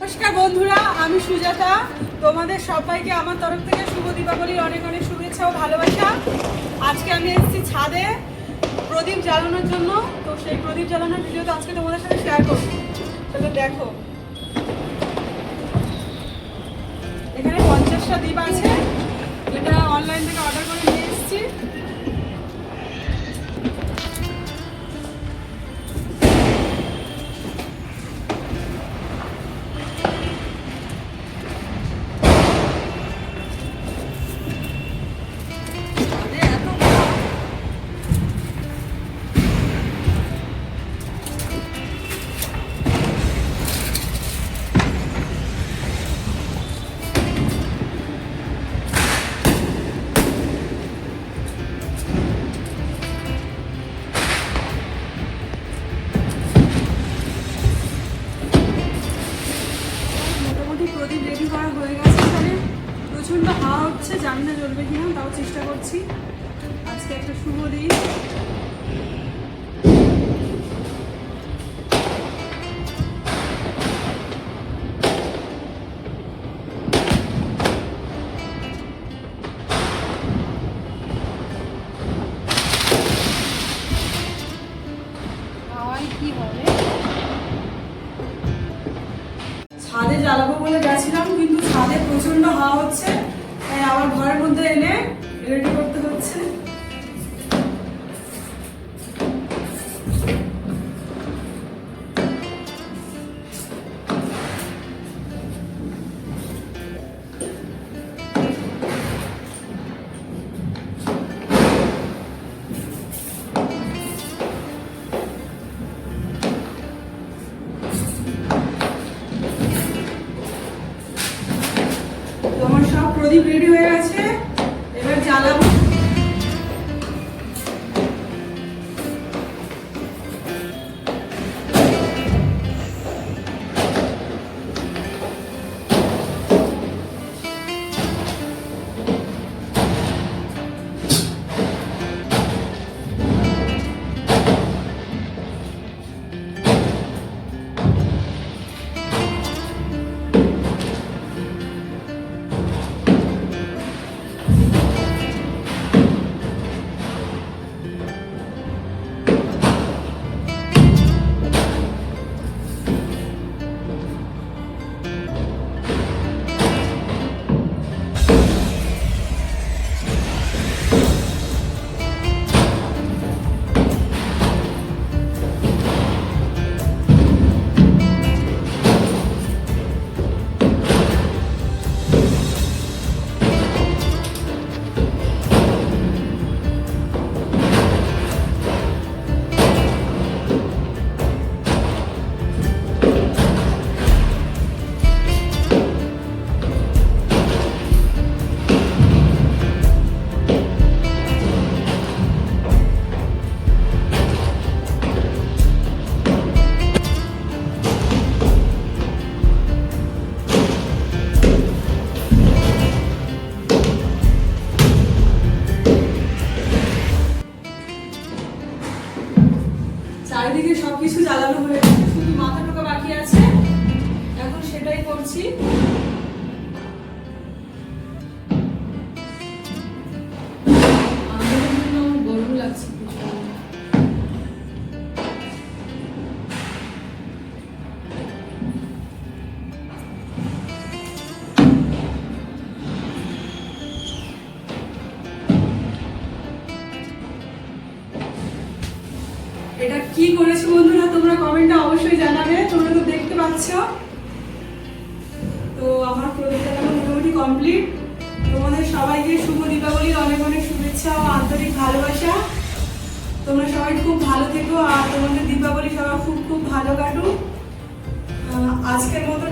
নমস্কার বন্ধুরা, আমি সুজাতা। তোমাদের সবাইকে আমার তরফ থেকে শুভ দীপাবলির অনেক অনেক শুভেচ্ছা ও ভালোবাসা। আজকে আমি এসেছি ছাদে প্রদীপ জ্বালানোর জন্য। তো সেই প্রদীপ জ্বালানোর ভিডিওটা আজকে তোমাদের সাথে শেয়ার করব। তাহলে দেখো। এখানে পঞ্চাশটা দ্বীপ আছে। এটা অনলাইন থেকে অর্ডার করে নিয়ে এসেছি। প্রদীপ রেডি করা হয়ে গেছে এখানে? প্রচণ্ড হাওয়া হচ্ছে, জানি না জ্বলবে কিনা তাও চেষ্টা করছি। আজকে একটা শুভ দিন। কি হবে? ছাদে জ্বালাবো বলে গেছিলাম, কিন্তু ছাদে প্রচণ্ড হাওয়া হচ্ছে, তাই আবার ঘরের মধ্যে এনে রেডি করতে হচ্ছে। রেডি হয়ে গেছে এবার জ্বালাবো। চারিদিকে সবকিছু জ্বালানো হয়ে গেছে শুধু মাথা টোকা বাকি আছে। এখন সেটাই করছি। কি করেছ বন্ধুরা? তোমরা কমেন্টে অবশ্যই জানাবে। তোমরা তো দেখতে পাচ্ছ। তো আমার প্রদীপটা মোটামুটি কমপ্লিট তোমাদের সবাইকে শুভ দীপাবলির অনেক অনেক শুভেচ্ছা ও আন্তরিক ভালোবাসা। তোমরা সবাই খুব ভালো থেকো আর তোমাদের দীপাবলি সবাই খুব খুব ভালো কাটুক। আজকের মতো